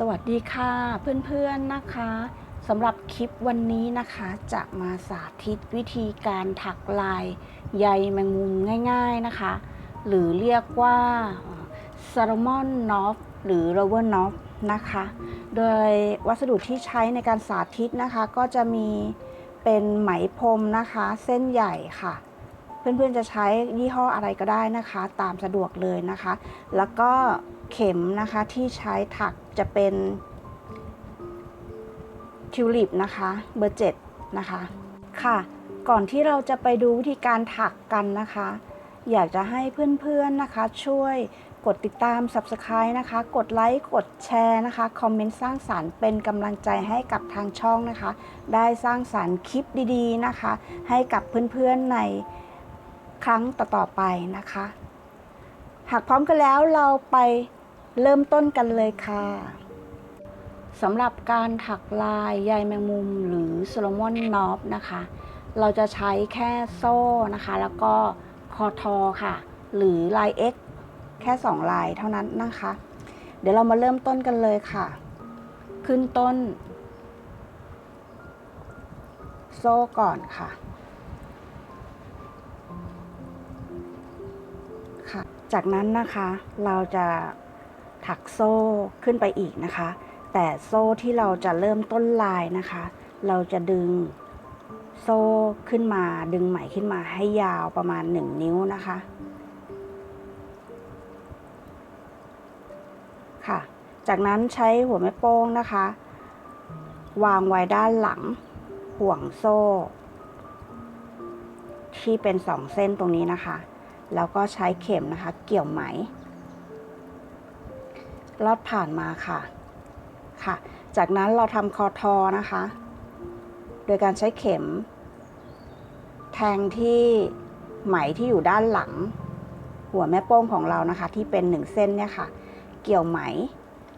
สวัสดีค่ะเพื่อนๆนะคะสำหรับคลิปวันนี้นะคะจะมาสาธิตวิธีการถักลายใยแมงมุมง่าย ๆนะคะ หรือเรียกว่าซา l มอนนอฟหรือ r รเวอร์นอฟนะคะ โดยวัสดุที่ใช้ในการสาธิตนะคะ ก็จะมีเป็นไหมพรมนะคะ เส้นใหญ่ค่ะ เพื่อนๆจะใช้ยี่ห้ออะไรก็ได้นะคะ ตามสะดวกเลยนะคะ แล้วก็ เข็มนะคะที่ใช้ถักจะเป็นทิวลิปนะคะเบอร์เจ็ดนะคะค่ะก่อนที่เราจะไปดูวิธีการถักกันนะคะ อยากจะให้เพื่อนๆนะคะ ช่วยกดติดตาม Subscribe นะคะ กดไลค์กดแชร์นะคะ คอมเมนต์สร้างสารรค์เป็นกำลังใจให้กับทางช่องนะคะ ได้สร้างสารรค์คลิปดีๆนะคะ ให้กับเพื่อนๆในครั้งต่อๆไปนะคะ หากพร้อมกันแล้วเราไป เริ่มต้นกันเลยค่ะสำหรับการถักลายใยแมงมุมหรือโซโลมอนนอฟนะคะ เราจะใช้แค่โซ่นะคะ แล้วก็คอทอค่ะ หรือลาย X แค่ 2 ลายเท่านั้นนะคะ เดี๋ยวเรามาเริ่มต้นกันเลยค่ะ ขึ้นต้น โซ่ก่อนค่ะค่ะ จากนั้นนะคะเราจะ ถักโซ่ขึ้นไปอีกนะคะ แต่โซ่ที่เราจะเริ่มต้นลายนะคะ เราจะดึงโซ่ขึ้นมาดึงไหมขึ้นมาให้ยาวประมาณ 1 นิ้วนะคะ ค่ะ จากนั้นใช้หัวแม่โป้งนะคะ วางไว้ด้านหลังห่วงโซ่ ที่เป็นสองเส้นตรงนี้นะคะ แล้วก็ใช้เข็มนะคะ เกี่ยวไหม ลอดผ่านมาค่ะค่ะ จากนั้นเราทำคอทอนะคะ โดยการใช้เข็ม แทงที่ไหมที่อยู่ด้านหลัง หัวแม่โป้งของเรานะคะ ที่เป็นหนึ่งเส้นเนี่ยค่ะ เกี่ยวไหม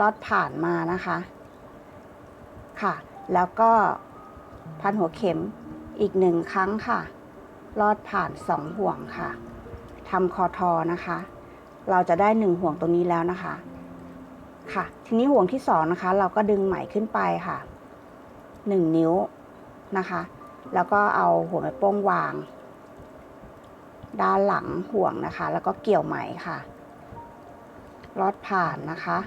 ลอดผ่านมานะคะค่ะ แล้วก็พันหัวเข็มอีกหนึ่งครั้งค่ะ ลอดผ่านสองห่วงค่ะทำคอทอนะคะ เราจะได้หนึ่งห่วงตรงนี้แล้วนะคะ ค่ะ ทีนี้ห่วงที่สองนะคะ เราก็ดึงไหมขึ้นไปค่ะหนึ่งนิ้วนะคะ แล้วก็เอาหัวแม่โป้งวาง ด้านหลังห่วงนะคะ แล้วก็เกี่ยวไหมค่ะ ลอดผ่านนะคะ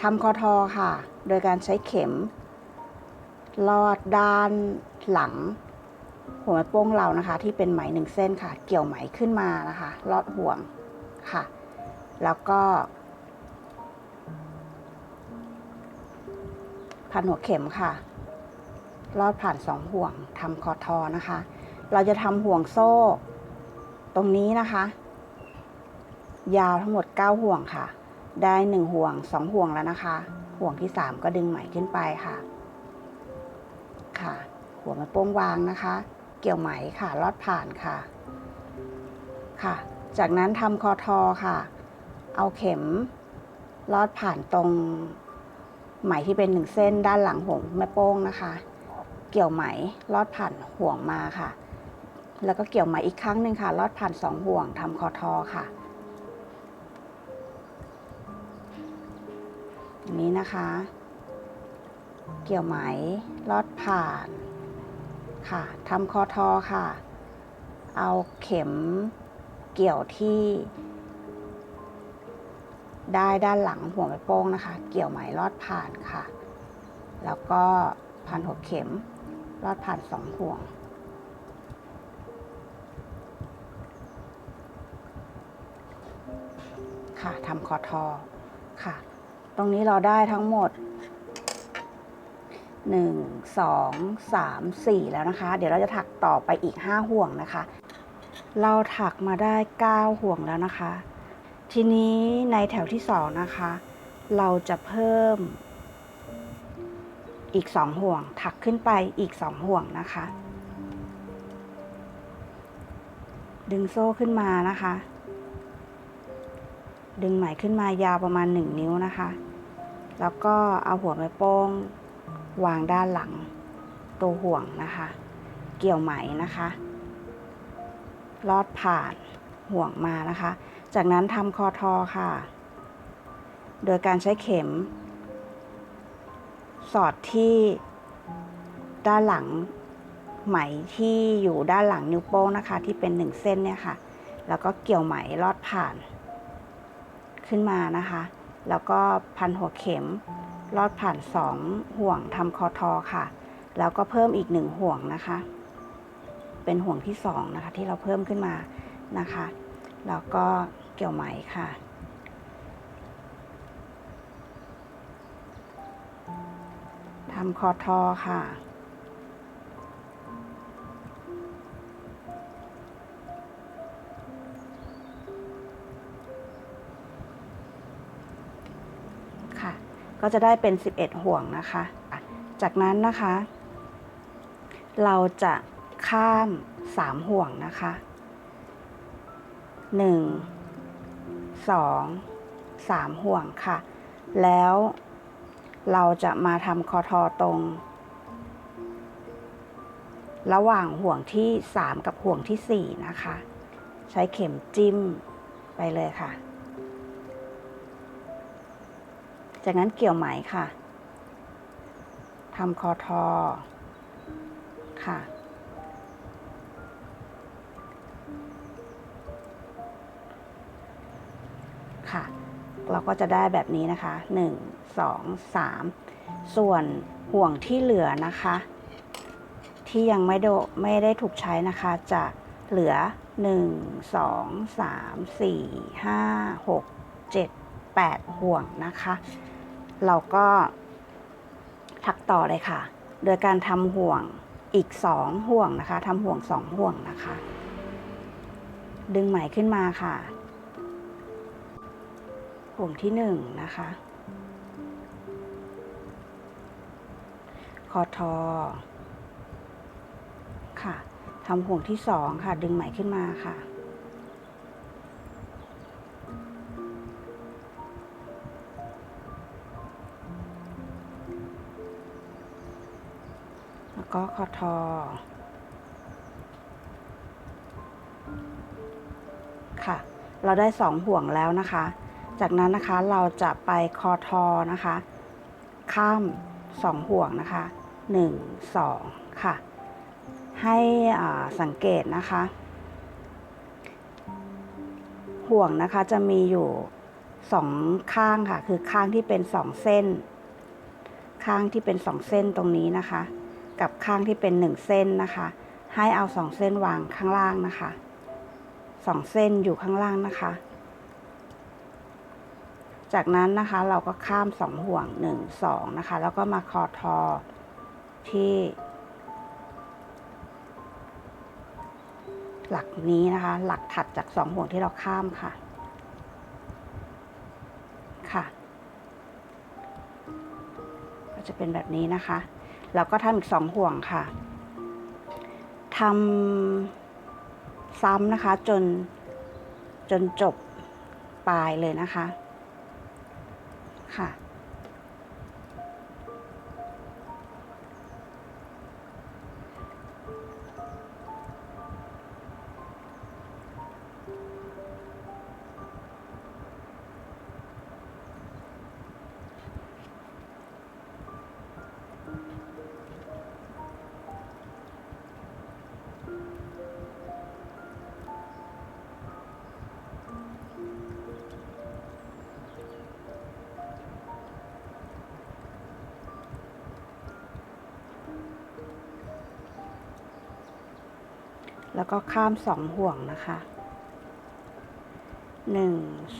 ทำคอทอค่ะ โดยการใช้เข็ม ลอดด้านหลัง หัวแม่โป้งเรานะคะ ที่เป็นไหมหนึ่งเส้นค่ะ เกี่ยวไหมขึ้นมานะคะ ลอดห่วงค่ะ แล้วก็ พันหัวเข็มค่ะ ลอดผ่านสองห่วงทำคอทอนะคะ เราจะทำห่วงโซ่ ตรงนี้นะคะ ยาวทั้งหมด 9 ห่วงค่ะ ได้1ห่วง2ห่วงแล้วนะคะ ห่วงที่ 3 ก็ดึงไหมขึ้นไปค่ะ ค่ะ หัวแม่โป้งวางนะคะ เกี่ยวไหมค่ะ ลอดผ่านค่ะ ค่ะ จากนั้นทำคอทอค่ะ เอาเข็มลอดผ่านตรง ไหมที่เป็นหนึ่งเส้นด้านหลังห่วงแม่โป้งนะคะ เกี่ยวไหมลอดผ่านห่วงมาค่ะ แล้วก็เกี่ยวไหมอีกครั้งหนึ่งค่ะ ลอดผ่านสองห่วงทำคอทอค่ะอันนี้นะคะ เกี่ยวไหมลอดผ่านค่ะทำคอทอค่ะ เอาเข็มเกี่ยวที่ ได้ด้านหลังหัวแม่โป้งนะคะ เกี่ยวไหมลอดผ่านค่ะ แล้วก็พันหัวเข็มลอดผ่านสองห่วง ค่ะทำคอทอค่ะ ตรงนี้เราได้ทั้งหมด 1 2 3 4 แล้วนะคะ เดี๋ยวเราจะถักต่อไปอีก 5 ห่วงนะคะ เราถักมาได้ 9 ห่วงแล้วนะคะ ทีนี้ในแถวที่2นะคะ เราจะเพิ่ม อีก2ห่วง ถักขึ้นไปอีก2ห่วงนะคะ ดึงโซ่ขึ้นมานะคะ ดึงไหมขึ้นมายาวประมาณ1นิ้วนะคะ แล้วก็เอาหัวแม่โป้ง วางด้านหลัง ตัวห่วงนะคะ เกี่ยวไหมนะคะ ลอดผ่านห่วงมานะคะ จากนั้นทำคอทอค่ะ โดยการใช้เข็ม สอดที่ด้านหลังไหมที่อยู่ด้านหลังนิ้วโป้งนะคะ ที่เป็นหนึ่งเส้นเนี่ยค่ะ แล้วก็เกี่ยวไหมลอดผ่านขึ้นมานะคะ แล้วก็พันหัวเข็มลอดผ่านสองห่วงทำคอทอค่ะ แล้วก็เพิ่มอีกหนึ่งห่วงนะคะ เป็นห่วงที่สองนะคะที่เราเพิ่มขึ้นมานะคะ แล้วก็ เกี่ยวไหมค่ะ ทำคอทอค่ะ ค่ะ ก็จะได้เป็น 11 ห่วงนะคะ จากนั้นนะคะ เราจะข้าม 3 ห่วงนะคะ 1 2 3 ห่วงค่ะ แล้วเราจะมาทำคอทอตรง ระหว่างห่วงที่ 3 กับห่วงที่ 4 นะคะ ใช้เข็มจิ้มไปเลยค่ะ จากนั้นเกี่ยวไหมค่ะทำคอทอค่ะค่ะ เราก็จะได้แบบนี้นะคะ 1 2 3 ส่วนห่วงที่เหลือนะคะ ที่ยังไม่โดไม่ได้ถูกใช้นะคะ จะเหลือ 1 2 3 4 5 6 7 8 ห่วงนะคะ เราก็ถักต่อเลยค่ะ โดยการทำห่วงอีก 2 ห่วงนะคะทำห่วง 2 ห่วงนะคะ ดึงไหมขึ้นมาค่ะ ห่วงที่1นะคะ คอทอ ค่ะทำห่วงที่ 2 ค่ะ ดึงไหมขึ้นมาค่ะแล้วก็คอทอ ค่ะ เราได้สองห่วงแล้วนะคะ จากนั้นนะคะเราจะไปคอทอนะคะ ข้ามสองห่วงนะคะหนึ่งสองค่ะ ให้สังเกตนะคะ ห่วงนะคะจะมีอยู่สองข้างค่ะ คือข้างที่เป็นสองเส้น ข้างที่เป็นสองเส้นตรงนี้นะคะ กับข้างที่เป็นหนึ่งเส้นนะคะ ให้เอาสองเส้นวางข้างล่างนะคะสองเส้นอยู่ข้างล่างนะคะ จากนั้นนะคะเราก็ข้ามสองห่วงหนึ่งสองนะคะ แล้วก็มาคอทอที่หลักนี้นะคะ หลักถัดจากสองห่วงที่เราข้ามค่ะ ค่ะ ก็จะเป็นแบบนี้นะคะ แล้วก็ทำอีกสองห่วงค่ะทำซ้ำนะคะจนจนจบปลายเลยนะคะ ค่ะ แล้วก็ข้ามสองห่วงนะคะหนึ่ง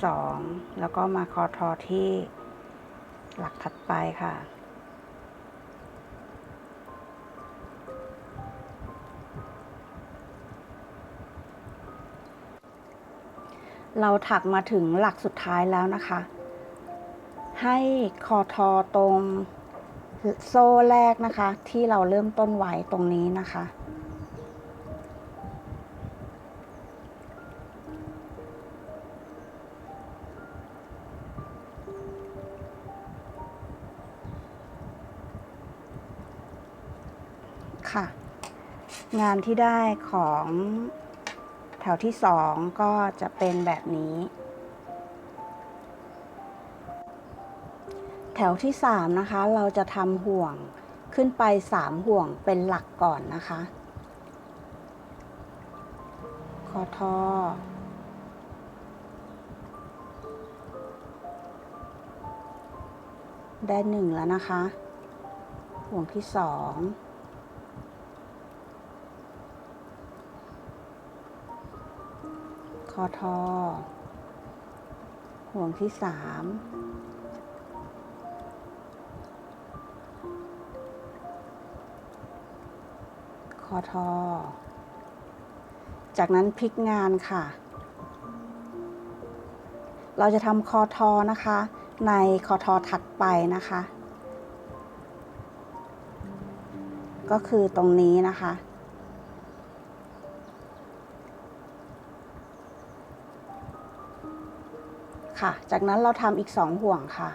สองแล้วก็มาคอทอที่หลักถัดไปค่ะ เราถักมาถึงหลักสุดท้ายแล้วนะคะ ให้คอทอตรงโซ่แรกนะคะ ที่เราเริ่มต้นไว้ตรงนี้นะคะ ค่ะ งานที่ได้ของแถวที่สองก็จะเป็นแบบนี้ แถวที่3นะคะ เราจะทำห่วงขึ้นไป3ห่วงเป็นหลักก่อนนะคะคอทอได้หนึ่งแล้วนะคะ ห่วงที่สอง คอทอ ห่วงที่สามคอทอ จากนั้นพลิกงานค่ะ เราจะทำคอทอนะคะ ในคอทอถัดไปนะคะ ก็คือตรงนี้นะคะ ค่ะ จากนั้นเราทำอีกสองห่วงค่ะ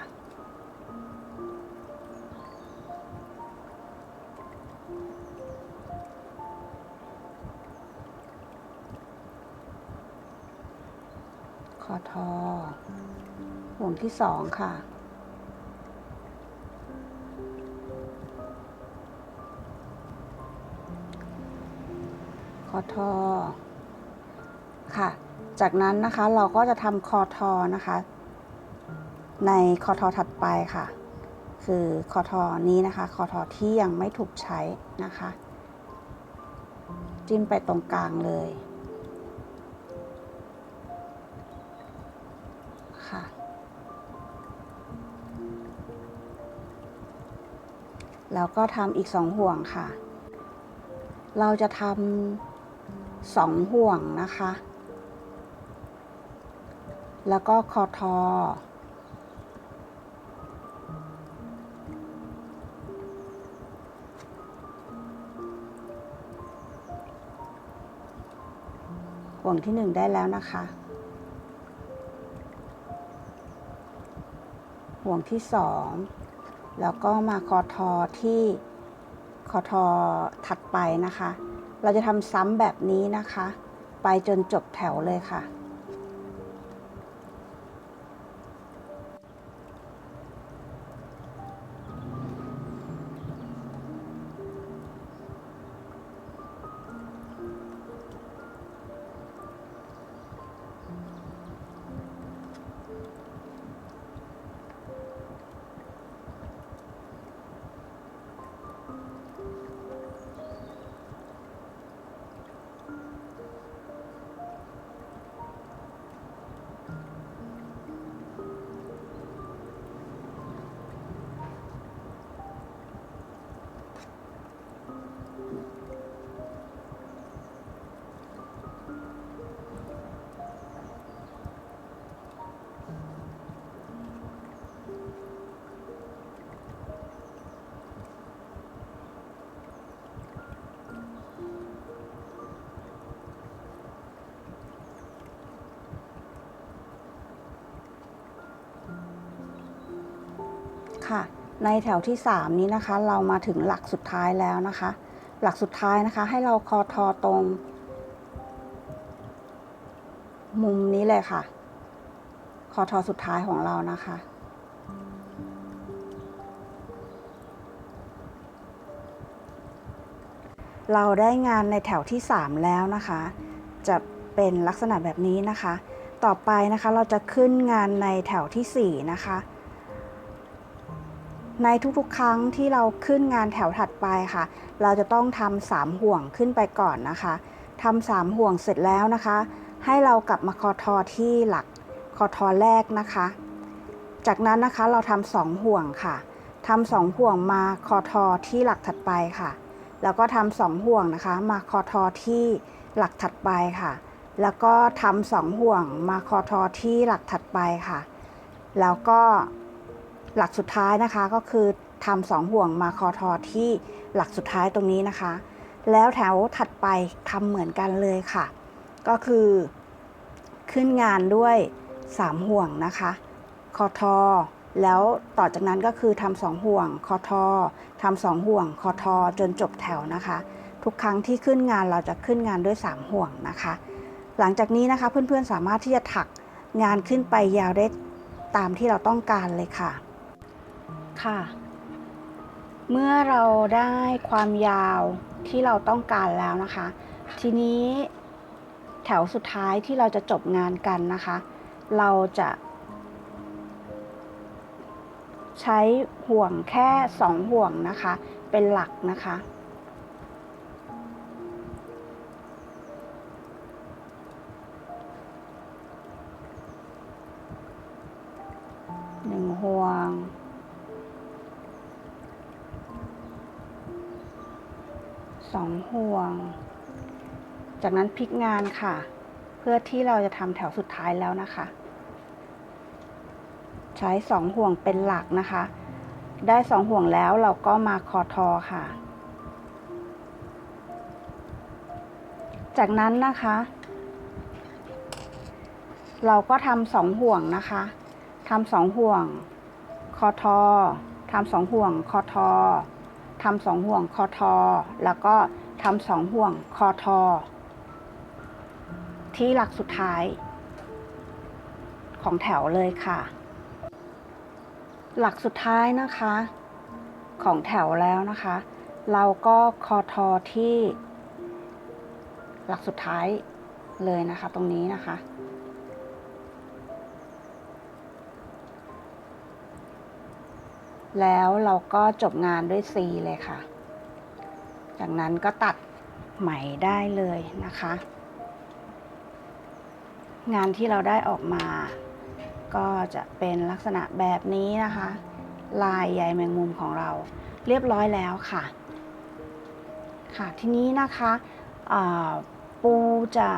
คอทอ ห่วงที่สองค่ะคอทอค่ะ จากนั้นนะคะเราก็จะทำคอทอนะคะ ในคอทอถัดไปค่ะ คือคอทอนี้นะคะคอทอที่ยังไม่ถูกใช้นะคะ จิ้มไปตรงกลางเลยค่ะแล้วก็ทำอีกสองห่วงค่ะ เราจะทำสองห่วงนะคะ แล้วก็คอทอ ห่วงที่หนึ่งได้แล้วนะคะ ห่วงที่สองแล้วก็มาคอทอที่คอทอถัดไปนะคะ เราจะทำซ้ำแบบนี้นะคะ ไปจนจบแถวเลยค่ะ ค่ะ ในแถวที่ 3 นี้นะคะ เรามาถึงหลักสุดท้ายแล้วนะคะ หลักสุดท้ายนะคะ ให้เราคอทอตรง มุมนี้เลยค่ะ คอทอสุดท้ายของเรานะคะเราได้งานในแถวที่ 3 แล้วนะคะ จะเป็นลักษณะแบบนี้นะคะ ต่อไปนะคะเราจะขึ้นงานในแถวที่ 4 นะคะ ในทุกๆ ครั้งที่เราขึ้นงานแถวถัดไปค่ะ เราจะต้องทำสามห่วงขึ้นไปก่อนนะคะทำสามห่วงเสร็จแล้วนะคะ ให้เรากลับมาคอทอที่หลักคอทอแรกนะคะ จากนั้นนะคะเราทำสองห่วงค่ะทำสองห่วงมาคอทอที่หลักถัดไปค่ะ แล้วก็ทำสองห่วงนะคะ มาคอทอที่หลักถัดไปค่ะ แล้วก็ทำสองห่วงมาคอทอที่หลักถัดไปค่ะ แล้วก็ หลักสุดท้ายนะคะก็คือทำสองห่วงมาคอทอที่หลักสุดท้ายตรงนี้นะคะ แล้วแถวถัดไปทำเหมือนกันเลยค่ะ ก็คือขึ้นงานด้วย 3 ห่วงนะคะคอทอแล้วต่อจากนั้นก็คือทำสองห่วงคอทอทำสองห่วงคอทอจนจบแถวนะคะ ทุกครั้งที่ขึ้นงานเราจะขึ้นงานด้วย 3 ห่วงนะคะ หลังจากนี้นะคะเพื่อนๆสามารถที่จะถักงานขึ้นไปยาวได้ตามที่เราต้องการเลยค่ะ ค่ะ เมื่อเราได้ความยาวที่เราต้องการแล้วนะคะ ทีนี้แถวสุดท้ายที่เราจะจบงานกันนะคะ เราจะ ใช้ห่วงแค่สองห่วงนะคะ เป็นหลักนะคะ ห่วง จากนั้นพลิกงานค่ะ เพื่อที่เราจะทำแถวสุดท้ายแล้วนะคะ ใช้สองห่วงเป็นหลักนะคะ ได้สองห่วงแล้วเราก็มาคอทอค่ะ จากนั้นนะคะ เราก็ทำสองห่วงนะคะทำสองห่วงคอทอทำสองห่วงคอทอทำสองห่วงคอทอแล้วก็ ทำสองห่วงคอทอ ที่หลักสุดท้าย ของแถวเลยค่ะ หลักสุดท้ายนะคะ ของแถวแล้วนะคะ เราก็คอทอที่ หลักสุดท้ายเลยนะคะ ตรงนี้นะคะแล้วเราก็จบงานด้วย C เลยค่ะ จากนั้นก็ตัดไหมได้เลยนะคะ งานที่เราได้ออกมา ก็จะเป็นลักษณะแบบนี้นะคะ ลายใยแมงมุมของเราเรียบร้อยแล้วค่ะ ค่ะทีนี้นะคะปูจะ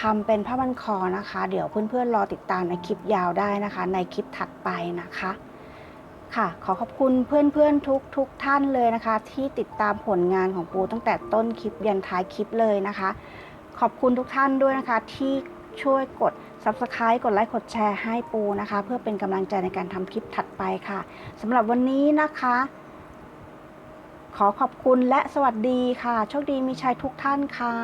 ทำเป็นผ้าบันคอนะคะ เดี๋ยวเพื่อนๆรอติดตามในคลิปยาวได้นะคะ ในคลิปถัดไปนะคะ ค่ะ ขอขอบคุณเพื่อนๆทุกทุกท่านเลยนะคะ ที่ติดตามผลงานของปูตั้งแต่ต้นคลิปยันท้ายคลิปเลยนะคะ ขอบคุณทุกท่านด้วยนะคะ ที่ช่วยกด Subscribe กดไลค์กดแชร์ให้ปูนะคะ เพื่อเป็นกำลังใจในการทำคลิปถัดไปค่ะสำหรับวันนี้นะคะ ขอขอบคุณและสวัสดีค่ะ โชคดีมีชัยทุกท่านค่ะ